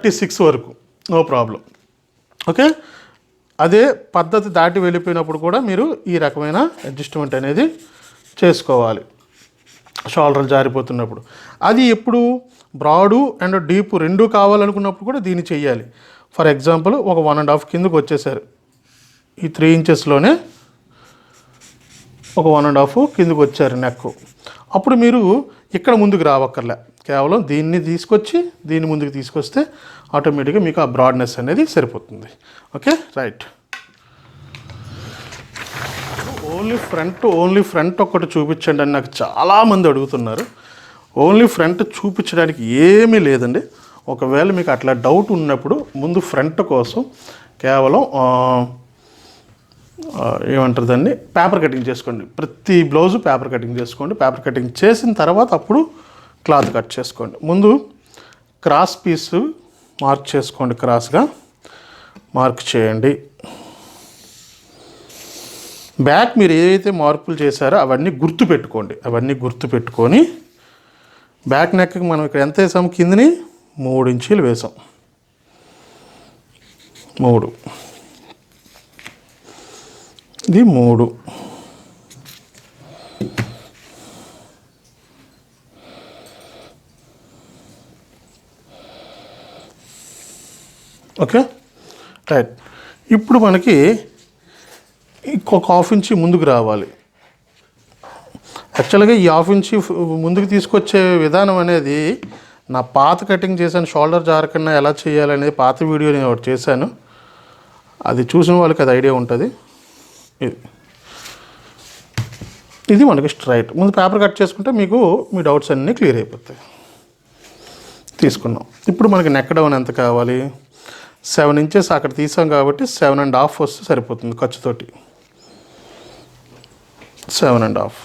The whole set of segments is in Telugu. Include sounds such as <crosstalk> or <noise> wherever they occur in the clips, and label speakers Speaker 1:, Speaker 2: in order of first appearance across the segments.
Speaker 1: థర్టీ సిక్స్ వరకు. No problem. ఓకే? అదే పద్ధతి దాటి వెళ్ళిపోయినప్పుడు కూడా మీరు ఈ రకమైన అడ్జస్ట్మెంట్ అనేది చేసుకోవాలి. షోల్డర్ జారిపోతున్నప్పుడు. అది ఎప్పుడు? బ్రాడు అండ్ డీప్ రెండు కావాలనుకున్నప్పుడు కూడా దీన్ని చేయాలి. ఫర్ ఎగ్జాంపుల్ ఒక వన్ అండ్ హాఫ్ కిందకు వచ్చేసారు. ఈ త్రీ ఇంచెస్లోనే ఒక వన్ అండ్ హాఫ్ కిందకు వచ్చారు నెక్ అప్పుడు మీరు ఇక్కడ ముందుకు రావక్కర్లే. కేవలం దీన్ని తీసుకొచ్చి దీన్ని ముందుకు తీసుకొస్తే ఆటోమేటిక్గా మీకు ఆ బ్రాడ్నెస్ అనేది సరిపోతుంది. Okay? Right. Only front only front ఒక్కటి చూపించండి అని నాకు చాలామంది అడుగుతున్నారు. ఓన్లీ ఫ్రంట్ చూపించడానికి ఏమీ లేదండి. ఒకవేళ మీకు అట్లా డౌట్ ఉన్నప్పుడు ముందు ఫ్రంట్ కోసం కేవలం ఏమంటారు దాన్ని? పేపర్ కటింగ్ చేసుకోండి. ప్రతి బ్లౌజు పేపర్ కటింగ్ చేసుకోండి. పేపర్ కటింగ్ చేసిన తర్వాత అప్పుడు క్లాత్ కట్ చేసుకోండి. ముందు క్రాస్ పీస్ మార్క్ చేసుకోండి క్రాస్గా. మార్క్ చేయండి. బ్యాక్ మీరు ఏవైతే మార్పులు చేశారో అవన్నీ గుర్తు పెట్టుకోండి. అవన్నీ గుర్తు పెట్టుకొని బ్యాక్ నెక్కి మనం ఇక్కడ ఎంత వేసాం? కిందని మూడు ఇంచీలు వేసాం. మూడు. ఇది మూడు. ఓకే? రైట్. ఇప్పుడు మనకి ఇంకొక హాఫ్ ఇంచి ముందుకు రావాలి. యాక్చువల్గా ఈ హాఫ్ ఇంచి ముందుకు తీసుకొచ్చే విధానం అనేది నా పాత కటింగ్ చేశాను షోల్డర్ జారకుండా ఎలా చేయాలనేది పాత వీడియో నేను ఒకటి చేశాను. అది చూసిన వాళ్ళకి అది ఐడియా ఉంటుంది. ఇది. ఇది మనకి స్ట్రైట్. ముందు పేపర్ కట్ చేసుకుంటే మీకు మీ డౌట్స్ అన్నీ క్లియర్ అయిపోతాయి. తీసుకున్నాం. ఇప్పుడు మనకి నెక్ డౌన్ ఎంత కావాలి? సెవెన్ ఇంచెస్ అక్కడ తీసాం కాబట్టి సెవెన్ అండ్ హాఫ్ వస్తే సరిపోతుంది ఖర్చుతోటి. Seven and half.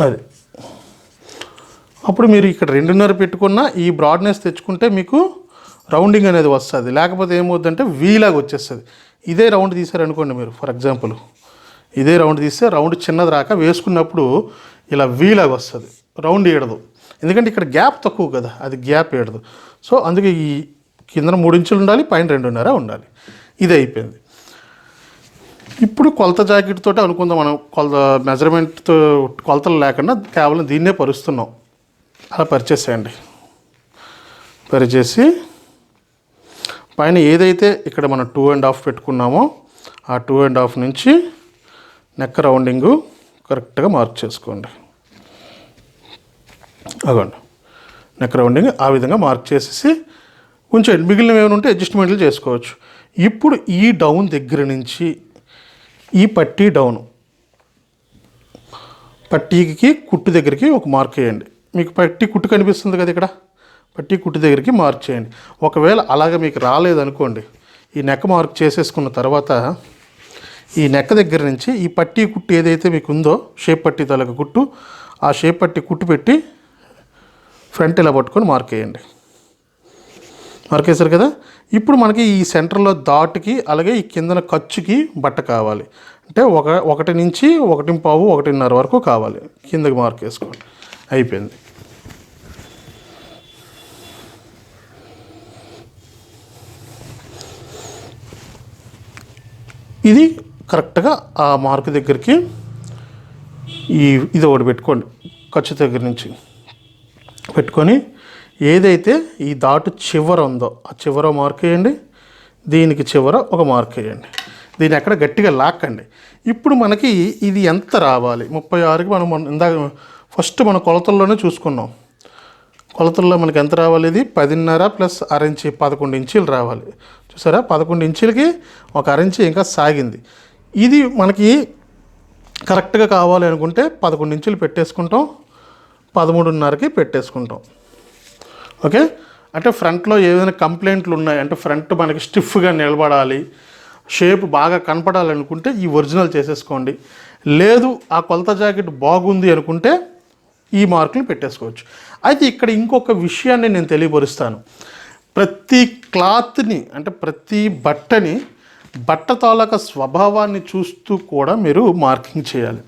Speaker 1: అది. అప్పుడు మీరు ఇక్కడ రెండున్నర పెట్టుకున్న ఈ బ్రాడ్నెస్ తెచ్చుకుంటే మీకు రౌండింగ్ అనేది వస్తుంది. లేకపోతే ఏమవుతుందంటే వీలాగా వచ్చేస్తుంది. ఇదే రౌండ్ తీసారనుకోండి మీరు ఫర్ ఎగ్జాంపుల్. ఇదే రౌండ్ తీస్తే రౌండ్ చిన్నది రాక వేసుకున్నప్పుడు ఇలా వీలాగా వస్తుంది. రౌండ్ ఏడదు. ఎందుకంటే ఇక్కడ గ్యాప్ తక్కువ కదా అది గ్యాప్ ఏడదు. సో అందుకే ఈ కింద మూడు ఇంచులు ఉండాలి పైన రెండున్నర ఉండాలి. ఇది అయిపోయింది. ఇప్పుడు కొలత జాకెట్ తోటి అనుకుందాం మనం. కొలత మెజర్మెంట్తో కొలతలు లేకుండా కేవలం దీన్నే పరుస్తున్నాం. అలా పరిచేసేయండి. పరిచేసి పైన ఏదైతే ఇక్కడ మనం టూ అండ్ హాఫ్ పెట్టుకున్నామో ఆ టూ అండ్ హాఫ్ నుంచి నెక్ రౌండింగు కరెక్ట్గా మార్క్ చేసుకోండి. అదండి నెక్ రౌండింగ్ ఆ విధంగా మార్క్ చేసేసి ఉంచండి. మిగిలినవి ఏమైనా ఉంటే అడ్జస్ట్మెంట్లు చేసుకోవచ్చు. ఇప్పుడు ఈ డౌన్ దగ్గర నుంచి ఈ పట్టీ డౌన్ పట్టీకి కుట్టు దగ్గరికి ఒక మార్క్ వేయండి. మీకు పట్టీ కుట్టు కనిపిస్తుంది కదా ఇక్కడ? పట్టీ కుట్టు దగ్గరికి మార్క్ చేయండి. ఒకవేళ అలాగ మీకు రాలేదనుకోండి ఈ నెక్ మార్క్ చేసేసుకున్న తర్వాత ఈ నెక్ దగ్గర నుంచి ఈ పట్టీ కుట్టు ఏదైతే మీకు ఉందో షేప్ పట్టి తలక కుట్టు ఆ షేప్ పట్టి కుట్టు పెట్టి ఫ్రంట్ ఇలా పట్టుకొని మార్క్ వేయండి మార్క్ వేశారు కదా? ఇప్పుడు మనకి ఈ సెంటర్లో దాటుకి అలాగే ఈ కిందన ఖర్చుకి బట్ట కావాలి. అంటే ఒక ఒకటి నుంచి ఒకటి పావు ఒకటిన్నర వరకు కావాలి. కిందకి మార్క్ వేసుకోండి అయిపోయింది. ఇది కరెక్ట్గా ఆ మార్క్ దగ్గరికి ఈ ఇది ఒకటి పెట్టుకోండి. ఖర్చు దగ్గర నుంచి పెట్టుకొని ఏదైతే ఈ దాటు చివర ఉందో ఆ చివర మార్క్ వేయండి. దీనికి చివర ఒక మార్క్ వేయండి. దీన్ని ఎక్కడ గట్టిగా లాక్కండి. ఇప్పుడు మనకి ఇది ఎంత రావాలి? ముప్పై ఆరుకి మనం ఇందాక ఫస్ట్ మన కొలతల్లోనే చూసుకున్నాం. కొలతల్లో మనకి ఎంత రావాలి? ఇది పదిన్నర ప్లస్ అరించి పదకొండు ఇంచీలు రావాలి. చూసారా? పదకొండు ఇంచులకి ఒక అరించి ఇంకా సాగింది. ఇది మనకి కరెక్ట్గా కావాలి అనుకుంటే పదకొండు ఇంచులు పెట్టేసుకుంటాం. పదమూడున్నరకి పెట్టేసుకుంటాం. ఓకే? అంటే ఫ్రంట్లో ఏదైనా కంప్లైంట్లు ఉన్నాయి అంటే ఫ్రంట్ మనకి స్టిఫ్గా నిలబడాలి షేప్ బాగా కనపడాలనుకుంటే ఈ ఒరిజినల్ చేసేసుకోండి. లేదు ఆ కొలత జాకెట్ బాగుంది అనుకుంటే ఈ మార్కులు పెట్టేసుకోవచ్చు. అయితే ఇక్కడ ఇంకొక విషయాన్ని నేను తెలియపరుస్తాను. ప్రతి క్లాత్ని అంటే ప్రతి బట్టని బట్ట తాలూకా స్వభావాన్ని చూస్తూ కూడా మీరు మార్కింగ్ చేయాలి.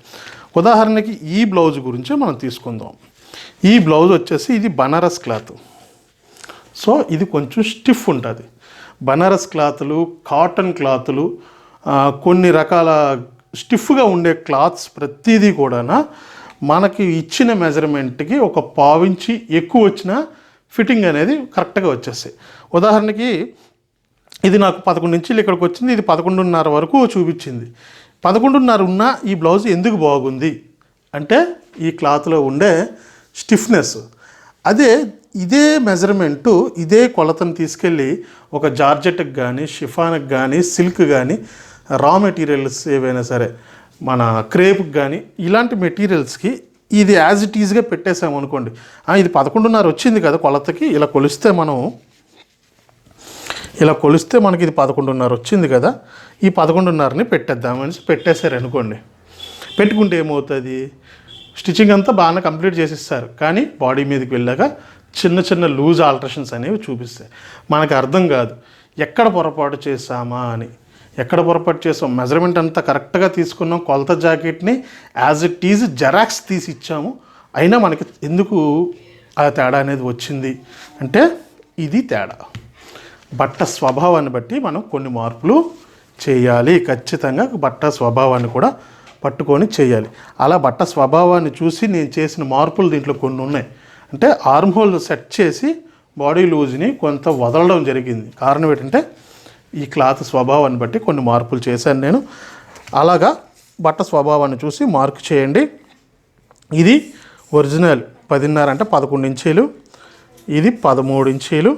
Speaker 1: ఉదాహరణకి ఈ బ్లౌజ్ గురించి మనం తీసుకుందాం. ఈ బ్లౌజ్ వచ్చేసి ఇది బనారస్ క్లాత్. సో ఇది కొంచెం స్టిఫ్ ఉంటుంది. బనారస్ క్లాతులు కాటన్ క్లాతులు కొన్ని రకాల స్టిఫ్గా ఉండే క్లాత్స్ ప్రతిదీ కూడా మనకి ఇచ్చిన మెజర్మెంట్కి ఒక పావించి ఎక్కువ వచ్చిన ఫిట్టింగ్ అనేది కరెక్ట్గా వచ్చేస్తాయి. ఉదాహరణకి ఇది నాకు పదకొండు ఇంచులు ఇక్కడికి వచ్చింది ఇది పదకొండున్నర వరకు చూపించింది. పదకొండున్నర ఉన్న ఈ బ్లౌజ్ ఎందుకు బాగుంది? అంటే ఈ క్లాత్లో ఉండే స్టిఫ్నెస్. అదే ఇదే మెజర్మెంటు ఇదే కొలతను తీసుకెళ్ళి ఒక జార్జెట్కి కానీ షిఫాన్కి కానీ సిల్క్ కానీ రా మెటీరియల్స్ ఏవైనా సరే మన క్రేప్కి కానీ ఇలాంటి మెటీరియల్స్కి ఇది యాజ్ ఇట్ ఈజ్గా పెట్టేసాము అనుకోండి. ఇది పదకొండున్నర వచ్చింది కదా కొలతకి ఇలా కొలిస్తే మనం ఇలా కొలిస్తే మనకి ఇది పదకొండున్నర వచ్చింది కదా ఈ పదకొండున్నరని పెట్టేద్దామని పెట్టేశారనుకోండి పెట్టుకుంటే ఏమవుతుంది? స్టిచ్చింగ్ అంతా బాగానే కంప్లీట్ చేసిస్తారు. కానీ బాడీ మీదకి వెళ్ళాక చిన్న చిన్న లూజ్ ఆల్ట్రేషన్స్ అనేవి చూపిస్తాయి. మనకు అర్థం కాదు ఎక్కడ పొరపాటు చేసామా అని. ఎక్కడ పొరపాటు చేసాం మెజర్మెంట్ అంతా కరెక్ట్గా తీసుకున్నాం. కొలత జాకెట్ని యాజ్ ఇట్ ఈజ్ జెరాక్స్ తీసి ఇచ్చాము. అయినా మనకి ఎందుకు ఆ తేడా అనేది వచ్చింది? అంటే ఇది తేడా. బట్ట స్వభావాన్ని బట్టి మనం కొన్ని మార్పులు చేయాలి. ఖచ్చితంగా బట్ట స్వభావాన్ని కూడా పట్టుకొని చేయాలి. అలా బట్ట స్వభావాన్ని చూసి నేను చేసిన మార్పులు దీంట్లో కొన్ని ఉన్నాయి. అంటే ఆర్మ్ హోల్ సెట్ చేసి బాడీ లూజ్ని కొంత వదలడం జరిగింది. కారణం ఏంటంటే ఈ క్లాత్ స్వభావాన్ని బట్టి కొన్ని మార్పులు చేశాను నేను. అలాగా బట్ట స్వభావాన్ని చూసి మార్క్ చేయండి. ఇది ఒరిజినల్ పదిన్నర అంటే పదకొండు ఇంచీలు ఇది పదమూడు ఇంచీలు.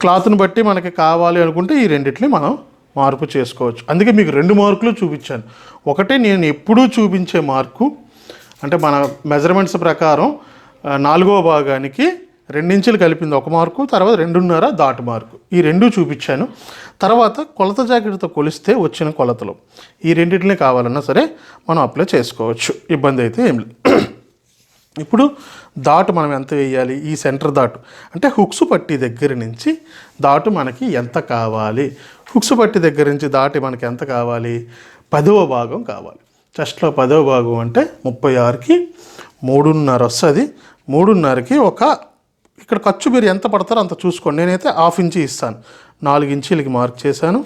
Speaker 1: క్లాత్ని బట్టి మనకి కావాలి అనుకుంటే ఈ రెండిటిని మనం మార్పు చేసుకోవచ్చు. అందుకే మీకు రెండు మార్కులు చూపించాను. ఒకటి నేను ఎప్పుడూ చూపించే మార్కు అంటే మన మెజర్మెంట్స్ ప్రకారం నాలుగో భాగానికి రెండించులు కలిపింది ఒక మార్కు తర్వాత రెండున్నర దాటు మార్కు. ఈ రెండు చూపించాను. తర్వాత కొలత జాకెట్తో కొలిస్తే వచ్చిన కొలతలు. ఈ రెండింటిని కావాలన్నా సరే మనం అప్లై చేసుకోవచ్చు. ఇబ్బంది అయితే ఏం లేదు. <clears throat> ఇప్పుడు దాటు మనం ఎంత వేయాలి? ఈ సెంటర్ దాటు అంటే హుక్స్ పట్టి దగ్గర నుంచి దాటు మనకి ఎంత కావాలి? హుక్స్ పట్టి దగ్గర నుంచి దాటి మనకి ఎంత కావాలి? పదవ భాగం కావాలి. చెస్ట్లో పదవ భాగం అంటే ముప్పై ఆరుకి మూడున్నర వస్తుంది. మూడున్నరకి ఒక ఇక్కడ ఖర్చు మీరు ఎంత పడతారో అంత చూసుకోండి. నేనైతే హాఫ్ ఇంచి ఇస్తాను. నాలుగు ఇంచీలకి మార్క్ చేశాను.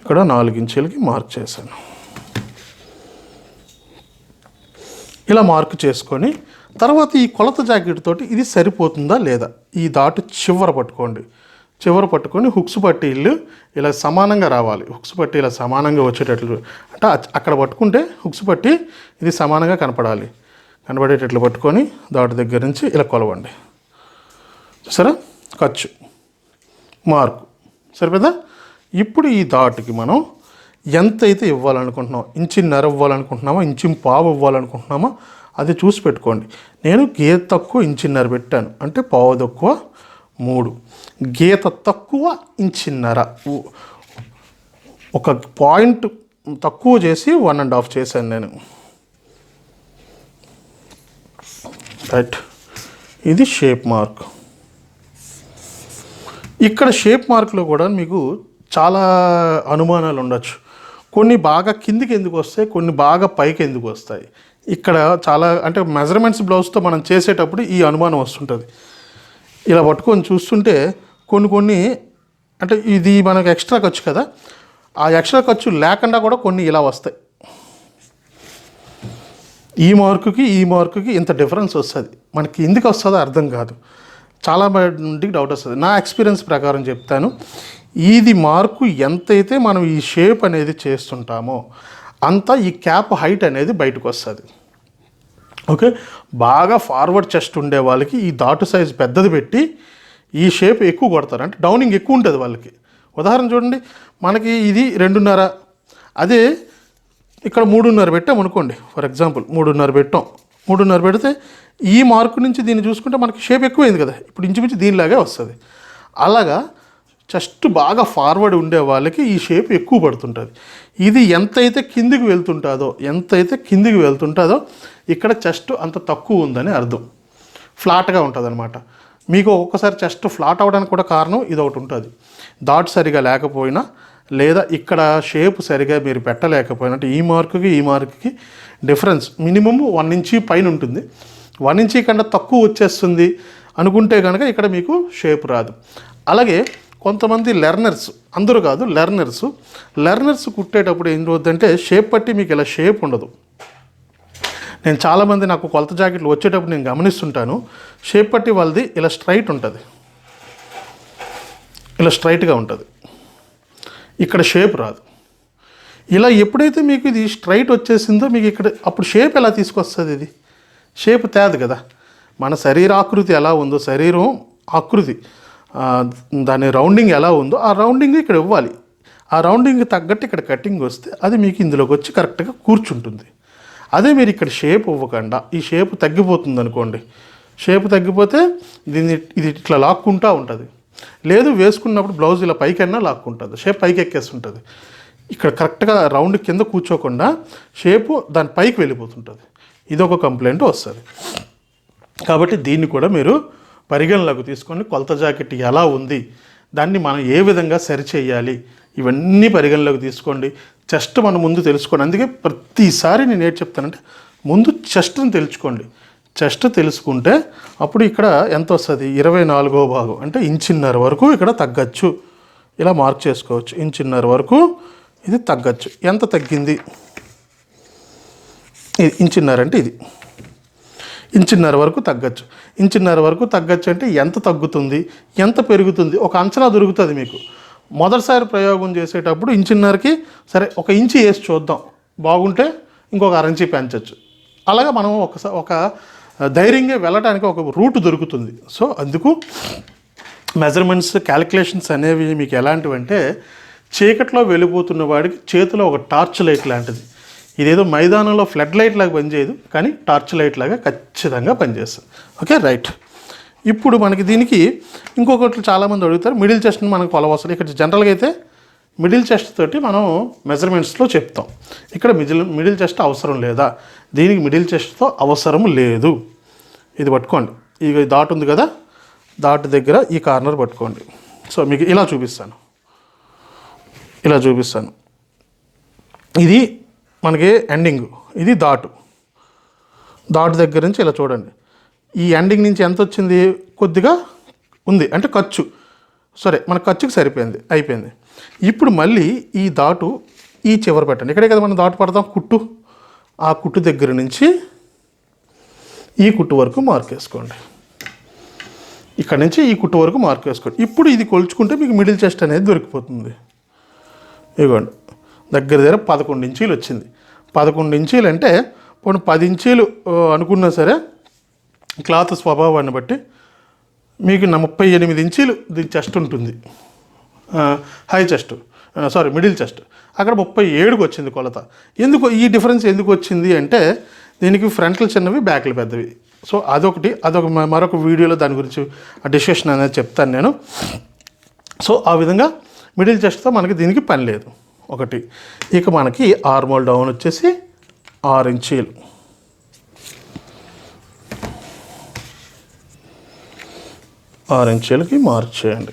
Speaker 1: ఇక్కడ నాలుగు ఇంచీలకి మార్క్ చేశాను. ఇలా మార్కు చేసుకొని తర్వాత ఈ కొలత జాకెట్ తోటి ఇది సరిపోతుందా లేదా? ఈ దాటు చివర పట్టుకోండి. చివర పట్టుకొని హుక్స్ పట్టీలు ఇలా సమానంగా రావాలి. హుక్స్ పట్టి ఇలా సమానంగా వచ్చేటట్లు. అంటే అక్కడ పట్టుకుంటే హుక్స్ పట్టి ఇది సమానంగా కనపడాలి. కనబడేటట్లు పట్టుకొని దాటి దగ్గర నుంచి ఇలా కొలవండి. సరే ఖర్చు. మార్కు. సరిపోదా ఇప్పుడు ఈ దాటుకి మనం ఎంత అయితే ఇవ్వాలనుకుంటున్నాం ఇంచిన్నర ఇవ్వాలనుకుంటున్నామా ఇంచి పావు ఇవ్వాలనుకుంటున్నామా అది చూసి పెట్టుకోండి. నేను గీత తక్కువ ఇంచిన్నర పెట్టాను. అంటే పావు తక్కువ మూడు. గీత తక్కువ ఇంచిన్నర ఒక పాయింట్ తక్కువ చేసి వన్ అండ్ హాఫ్ చేశాను నేను. రైట్ ఇది షేప్ మార్క్ ఇక్కడ షేప్ మార్క్లో కూడా మీకు చాలా అనుమానాలు ఉండొచ్చు. కొన్ని బాగా కిందికి ఎందుకు వస్తాయి కొన్ని బాగా పైకి ఎందుకు వస్తాయి. ఇక్కడ చాలా అంటే మెజర్మెంట్స్ బ్లౌజ్తో మనం చేసేటప్పుడు ఈ అనుమానం వస్తుంటుంది. ఇలా పట్టుకొని చూస్తుంటే కొన్ని కొన్ని అంటే ఇది మనకు ఎక్స్ట్రా ఖర్చు కదా. ఆ ఎక్స్ట్రా ఖర్చు లేకుండా కూడా కొన్ని ఇలా వస్తాయి. ఈ మార్కుకి ఈ మార్కుకి ఇంత డిఫరెన్స్ వస్తుంది. మనకి ఎందుకు వస్తుందో అర్థం కాదు. చాలా మందికి డౌట్ వస్తుంది. నా ఎక్స్పీరియన్స్ ప్రకారం చెప్తాను. ఇది మార్కు ఎంతైతే మనం ఈ షేప్ అనేది చేస్తుంటామో అంత ఈ క్యాప్ హైట్ అనేది బయటకు వస్తుంది. ఓకే? బాగా ఫార్వర్డ్ చెస్ట్ ఉండే వాళ్ళకి ఈ దాటు సైజ్ పెద్దది పెట్టి ఈ షేప్ ఎక్కువ కొడతారు. అంటే డౌనింగ్ ఎక్కువ ఉంటుంది వాళ్ళకి. ఉదాహరణ చూడండి. మనకి ఇది రెండున్నర. అదే ఇక్కడ మూడున్నర పెట్టాం అనుకోండి. ఫర్ ఎగ్జాంపుల్ మూడున్నర పెట్టాం. మూడున్నర పెడితే ఈ మార్కు నుంచి దీన్ని చూసుకుంటే మనకి షేప్ ఎక్కువైంది కదా. ఇప్పుడు ఇంచుమించు దీనిలాగే వస్తుంది. అలాగా జస్ట్ బాగా ఫార్వర్డ్ ఉండే వాళ్ళకి ఈ షేప్ ఎక్కువ పడుతుంటుంది. ఇది ఎంతైతే కిందికి వెళ్తుంటుందో ఎంతైతే కిందికి వెళ్తుంటుందో ఇక్కడ చెస్ట్ అంత తక్కువ ఉందని అర్థం. ఫ్లాట్గా ఉంటుంది అనమాట మీకు ఒక్కొక్కసారి చెస్ట్ ఫ్లాట్ అవ్వడానికి కూడా కారణం ఇది ఒకటి ఉంటుంది. దాట్ సరిగా లేకపోయినా లేదా ఇక్కడ షేప్ సరిగా మీరు పెట్టలేకపోయినట్టు ఈ మార్కుకి ఈ మార్కుకి డిఫరెన్స్ మినిమం వన్ ఇంచి పైన ఉంటుంది. వన్ ఇంచి కన్నా తక్కువ వచ్చేస్తుంది అనుకుంటే కనుక ఇక్కడ మీకు షేప్ రాదు. అలాగే కొంతమంది లెర్నర్స్ అందరూ కాదు లెర్నర్స్ లెర్నర్స్ కుట్టేటప్పుడు ఏం చూద్దంటే షేప్ పట్టి మీకు ఇలా షేప్ ఉండదు. నేను చాలామంది నాకు కొలత జాకెట్లు వచ్చేటప్పుడు నేను గమనిస్తుంటాను. షేప్ పట్టి వాళ్ళది ఇలా స్ట్రైట్ ఉంటుంది. ఇలా స్ట్రైట్గా ఉంటుంది. ఇక్కడ షేప్ రాదు. ఇలా ఎప్పుడైతే మీకు ఇది స్ట్రైట్ వచ్చేసిందో మీకు ఇక్కడ అప్పుడు షేప్ ఎలా తీసుకొస్తుంది ఇది? షేప్ తేదు కదా. మన శరీర ఆకృతి ఎలా ఉందో శరీరం ఆకృతి దాని రౌండింగ్ ఎలా ఉందో ఆ రౌండింగ్ ఇక్కడ ఇవ్వాలి. ఆ రౌండింగ్ తగ్గట్టు ఇక్కడ కటింగ్ వస్తే అది మీకు ఇందులోకి వచ్చి కరెక్ట్గా కూర్చుంటుంది. అదే మీరు ఇక్కడ షేప్ ఇవ్వకుండా ఈ షేప్ తగ్గిపోతుంది అనుకోండి షేప్ తగ్గిపోతే దీన్ని ఇది ఇట్లా లాక్కుంటా ఉంటుంది. లేదు వేసుకున్నప్పుడు బ్లౌజ్ ఇలా పైకైనా లాక్కుంటుంది. షేప్ పైకి ఎక్కేస్తుంటుంది ఇక్కడ కరెక్ట్గా రౌండ్ కింద కూర్చోకుండా షేపు దాని పైకి వెళ్ళిపోతుంటుంది. ఇదొక కంప్లైంట్ వస్తుంది. కాబట్టి దీన్ని కూడా మీరు పరిగణలోకి తీసుకొని కొలత జాకెట్ ఎలా ఉంది దాన్ని మనం ఏ విధంగా సరిచేయాలి ఇవన్నీ పరిగణలోకి తీసుకోండి. చెస్ట్ మనం ముందు తెలుసుకోండి. అందుకే ప్రతిసారి నేను ఏం చెప్తానంటే ముందు చెస్ట్ని తెలుసుకోండి. చెస్ట్ తెలుసుకుంటే అప్పుడు ఇక్కడ ఎంత వస్తుంది ఇరవై నాలుగో భాగం. అంటే ఇంచిన్నర వరకు ఇక్కడ తగ్గచ్చు. ఇలా మార్క్ చేసుకోవచ్చు. ఇంచిన్నర వరకు ఇది తగ్గచ్చు. ఎంత తగ్గింది? ఇది ఇంచిన్నర అంటే ఇది. ఇంచిన్నర వరకు తగ్గచ్చు. ఇంచిన్నర వరకు తగ్గచ్చు అంటే ఎంత తగ్గుతుంది? ఎంత పెరుగుతుంది? ఒక అంచనా దొరుకుతుంది మీకు. మొదటిసారి ప్రయోగం చేసేటప్పుడు ఇంచిన్నరకి సరే ఒక ఇంచి వేసి చూద్దాం. బాగుంటే ఇంకొక అరంచి పెంచవచ్చు అలాగా మనం ఒకసారి ఒక ధైర్యంగా వెళ్ళడానికి ఒక రూట్ దొరుకుతుంది. సో అందుకు మెజర్మెంట్స్ క్యాలిక్యులేషన్స్ అనేవి మీకు ఎలాంటివంటే చీకట్లో వెళ్ళిపోతున్న వాడికి చేతిలో ఒక టార్చ్ లైట్ లాంటిది. ఇదేదో మైదానంలో ఫ్లడ్ లైట్ లాగా పనిచేయదు కానీ టార్చ్ లైట్ లాగా ఖచ్చితంగా పనిచేస్తుంది. Okay right. ఇప్పుడు మనకి దీనికి ఇంకొకటి చాలామంది అడుగుతారు మిడిల్ చెస్ట్ని మనకు కొలవసరం ఇక్కడ జనరల్గా అయితే మిడిల్ చెస్ట్ తోటి మనం మెజర్మెంట్స్లో చెప్తాం. ఇక్కడ మిడిల్ మిడిల్ చెస్ట్ అవసరం లేదా? దీనికి మిడిల్ చెస్ట్తో అవసరం లేదు. ఇది పట్టుకోండి. ఇక దాట్ ఉంది కదా దాట్ దగ్గర ఈ కార్నర్ పట్టుకోండి. సో మీకు ఇలా చూపిస్తాను. ఇలా చూపిస్తాను. ఇది మనకి ఎండింగ్ ఇది దాటు దాటు దగ్గర నుంచి ఇలా చూడండి. ఈ ఎండింగ్ నుంచి ఎంత వచ్చింది? కొద్దిగా ఉంది అంటే ఖర్చు. సరే మన ఖర్చుకి సరిపోయింది అయిపోయింది. ఇప్పుడు మళ్ళీ ఈ దాటు ఈ చివర పెట్టండి. ఇక్కడే కదా మనం దాటు పడదాం కుట్టు. ఆ కుట్టు దగ్గర నుంచి ఈ కుట్టు వరకు మార్క్ వేసుకోండి ఇక్కడ నుంచి ఈ కుట్టు వరకు మార్క్ వేసుకోండి ఇప్పుడు ఇది కొలుచుకుంటే మీకు మిడిల్ చెస్ట్ అనేది దొరికిపోతుంది. ఇదిగోండి. దగ్గర దగ్గర పదకొండు ఇంచీలు వచ్చింది. పదకొండు ఇంచీలు అంటే పోనీ పది ఇంచీలు అనుకున్నా సరే క్లాత్ స్వభావాన్ని బట్టి మీకు ముప్పై ఎనిమిది ఇంచీలు దీని చెస్ట్ ఉంటుంది. High chest. Sorry middle chest. అక్కడ ముప్పై ఏడుకి వచ్చింది కొలత. ఎందుకు ఈ డిఫరెన్స్ ఎందుకు వచ్చింది అంటే దీనికి ఫ్రంట్లు చిన్నవి బ్యాక్లు పెద్దవి. సో అదొకటి. అదొక మరొక వీడియోలో దాని గురించి ఆ డిస్కషన్ అనేది చెప్తాను నేను. సో ఆ విధంగా మిడిల్ చెస్ట్తో మనకి దీనికి పని లేదు. ఒకటి. ఇక మనకి ఆర్మోల్ డౌన్ వచ్చేసి ఆరు ఇంచీలు. ఆరు ఇంచీలకి మార్చేయండి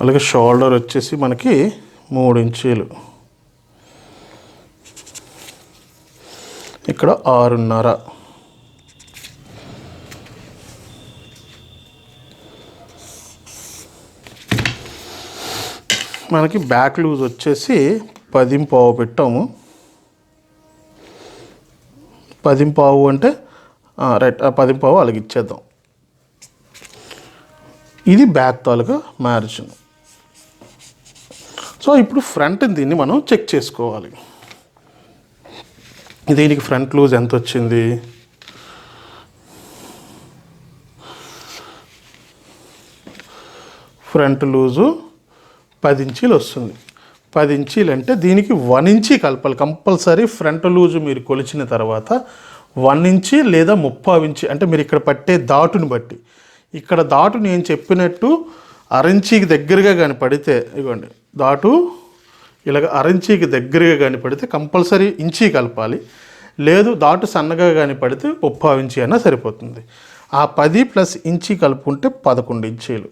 Speaker 1: అలాగే షోల్డర్ వచ్చేసి మనకి మూడు ఇంచీలు. ఇక్కడ ఆరున్నర. మనకి బ్యాక్ లూజ్ వచ్చేసి పదింపావు పెట్టాము. పదింపావు అంటే రైట్ పదింపావు అలాగే ఇచ్చేద్దాం ఇది బ్యాక్ తాలూకా మ్యారేజ్ సో ఇప్పుడు ఫ్రంట్ దీన్ని మనం చెక్ చేసుకోవాలి. దీనికి ఫ్రంట్ లూజ్ ఎంత వచ్చింది? ఫ్రంట్ లూజు పది ఇంచీలు వస్తుంది. పది ఇంచీలు అంటే దీనికి వన్ ఇంచీ కలపాలి. కంపల్సరీ ఫ్రంట్ లూజు మీరు కొలిచిన తర్వాత వన్ ఇంచి లేదా ముప్పావు ఇంచి అంటే మీరు ఇక్కడ పట్టే దాటుని బట్టి. ఇక్కడ దాటు నేను చెప్పినట్టు అరంచీకి దగ్గరగా కానీ పడితే ఇవ్వండి దాటు ఇలాగ అరంచీకి దగ్గరగా కానీ పడితే కంపల్సరీ ఇంచీ కలపాలి. లేదు దాటు సన్నగా కానీ పడితే ముప్పావు ఇంచి అయినా సరిపోతుంది. ఆ పది ప్లస్ ఇంచి కలుపుకుంటే పదకొండు ఇంచీలు.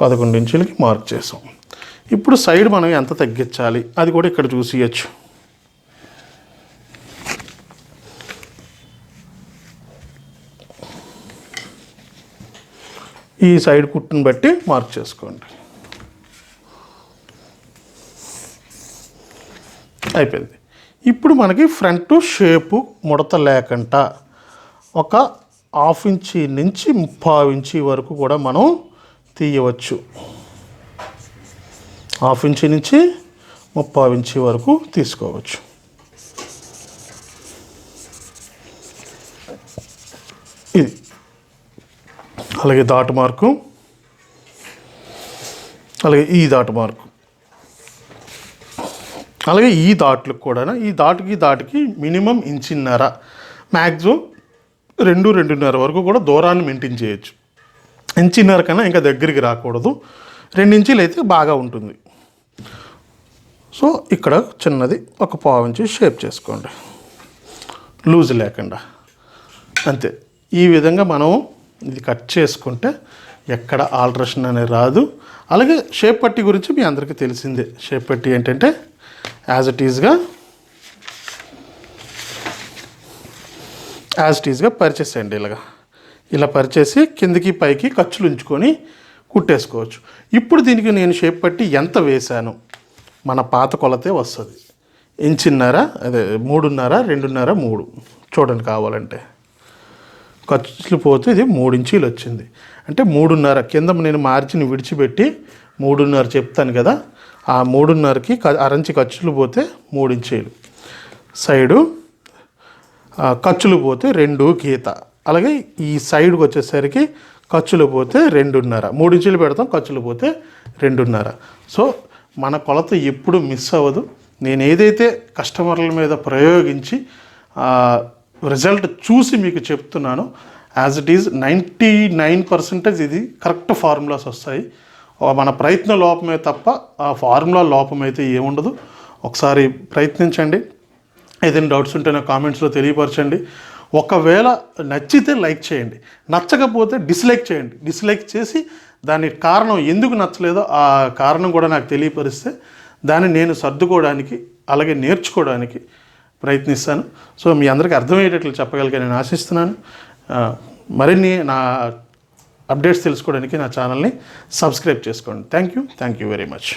Speaker 1: పదకొండు ఇంచులకి మార్క్ చేసాం. ఇప్పుడు సైడ్ మనం ఎంత తగ్గించాలి? అది కూడా ఇక్కడ చూసియచ్చు. ఈ సైడ్ కుట్టుని బట్టి మార్క్ చేసుకోండి. అయిపోయింది. ఇప్పుడు మనకి ఫ్రంట్ షేపు ముడత లేకుండా ఒక హాఫ్ ఇంచి నుంచి ముప్పావు ఇంచి వరకు కూడా మనం తీయవచ్చు. హాఫ్ ఇంచి నుంచి ముప్పావు ఇంచి వరకు తీసుకోవచ్చు. ఇది. అలాగే దాటు మార్కు. అలాగే ఈ దాటు మార్కు. అలాగే ఈ దాట్లకు కూడా ఈ దాటుకి దాటికి మినిమం ఇంచిన్నర. మ్యాక్సిమం రెండు రెండున్నర వరకు కూడా దూరాన్ని మెయింటైన్ చేయొచ్చు ఇంచిన్నర కన్నా ఇంకా దగ్గరికి రాకూడదు. రెండించీలు అయితే బాగా ఉంటుంది. సో ఇక్కడ చిన్నది ఒక పావు ఇంచి షేప్ చేసుకోండి. లూజ్ లేకుండా. అంతే. ఈ విధంగా మనం ఇది కట్ చేసుకుంటే ఎక్కడ ఆల్ట్రేషన్ అనేది రాదు. అలాగే షేప్ పట్టి గురించి మీ అందరికీ తెలిసిందే. షేప్ పట్టి ఏంటంటే యాజ్ ఇట్ ఈజ్గా యాజ్ ఇట్ ఈజ్గా పరిచేసేయండి ఇలాగా. ఇలా పరిచేసి కిందికి పైకి ఖర్చులు ఉంచుకొని కుట్టేసుకోవచ్చు. ఇప్పుడు దీనికి నేను షేప్ పట్టి ఎంత వేశాను? మన పాత కొలతే వస్తుంది. ఇంచిన్నర అదే మూడున్నర రెండున్నర మూడు. చూడండి కావాలంటే. ఖర్చులు పోతే ఇది మూడు ఇంచీలు వచ్చింది. అంటే మూడున్నర కింద నేను మార్జిన్ విడిచిపెట్టి మూడున్నర చెప్తాను కదా ఆ మూడున్నరకి అరంచి ఖర్చులు పోతే మూడించీలు సైడు ఖర్చులు పోతే రెండు గీత. అలాగే ఈ సైడ్కి వచ్చేసరికి ఖర్చులు పోతే రెండున్నర. మూడించీలు పెడతాం ఖర్చులు పోతే రెండున్నర. సో మన కొలత ఎప్పుడు మిస్ అవ్వదు. నేను ఏదైతే కస్టమర్ల మీద ప్రయోగించి రిజల్ట్ చూసి మీకు చెప్తున్నాను. As it is ninety nine percentage ఇది కరెక్ట్ ఫార్ములాస్ వస్తాయి. మన ప్రయత్న లోపమే తప్ప ఆ ఫార్ములా లోపం అయితే ఏముండదు. ఒకసారి ప్రయత్నించండి. ఏదైనా డౌట్స్ ఉంటే నా కామెంట్స్లో తెలియపరచండి. ఒకవేళ నచ్చితే లైక్ చేయండి. నచ్చకపోతే డిస్లైక్ చేయండి. డిస్లైక్ చేసి దాని కారణం ఎందుకు నచ్చలేదో ఆ కారణం కూడా నాకు తెలియపరిస్తే దాన్ని నేను సర్దుకోవడానికి అలాగే నేర్చుకోవడానికి ప్రయత్నిస్తాను. సో మీ అందరికీ అర్థమయ్యేటట్లు చెప్పగలిగా నేను ఆశిస్తున్నాను. మరిన్ని నా అప్డేట్స్ తెలుసుకోవడానికి నా ఛానల్ని సబ్స్క్రైబ్ చేసుకోండి. Thank you. Thank you very much.